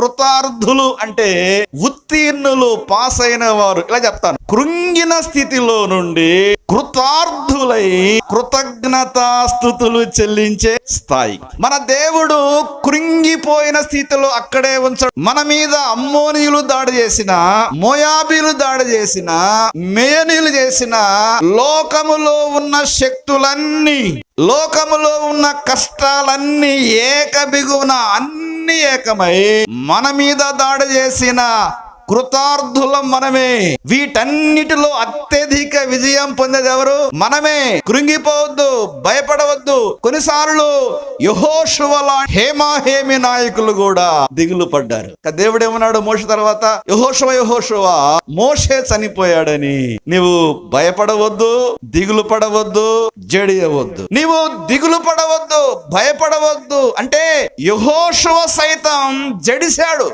కృతార్థులు అంటే ఉత్తీర్ణులు పాస్ అయిన వారు. ఇలా చెప్తాను. కృంగిన స్థితిలో నుండి కృతార్థులై కృతజ్ఞతాస్థుతులు చెల్లించే స్థాయి. మన దేవుడు కృంగిపోయిన స్థితిలో అక్కడే ఉంచడు. మన మీద అమ్మోనీయులు దాడి చేసిన మోయాబీలు దాడి చేసిన మేయనీలు చేసిన లోకములో ఉన్న శక్తులన్నీ లోకములో ఉన్న కష్టాలన్నీ ఏక బిగువున అన్ని ఏకమై మన మీద దాడి చేసిన కృతార్థులం మనమే. వీటన్నిటిలో అత్యధిక విజయం పొందేది ఎవరు? మనమే. కృంగిపోవద్దు భయపడవద్దు. కొన్నిసార్లు యహోషువల హేమాహేమి నాయకులు కూడా దిగులు పడ్డారు. దేవుడు ఏమన్నాడు మోష తర్వాత? యహోశువ యహోశువ మోషే చనిపోయాడని. నీవు భయపడవద్దు దిగులు పడవద్దు జడియవద్దు. నీవు దిగులు పడవద్దు భయపడవద్దు. అంటే యహోశువ సైతం జడిశాడు.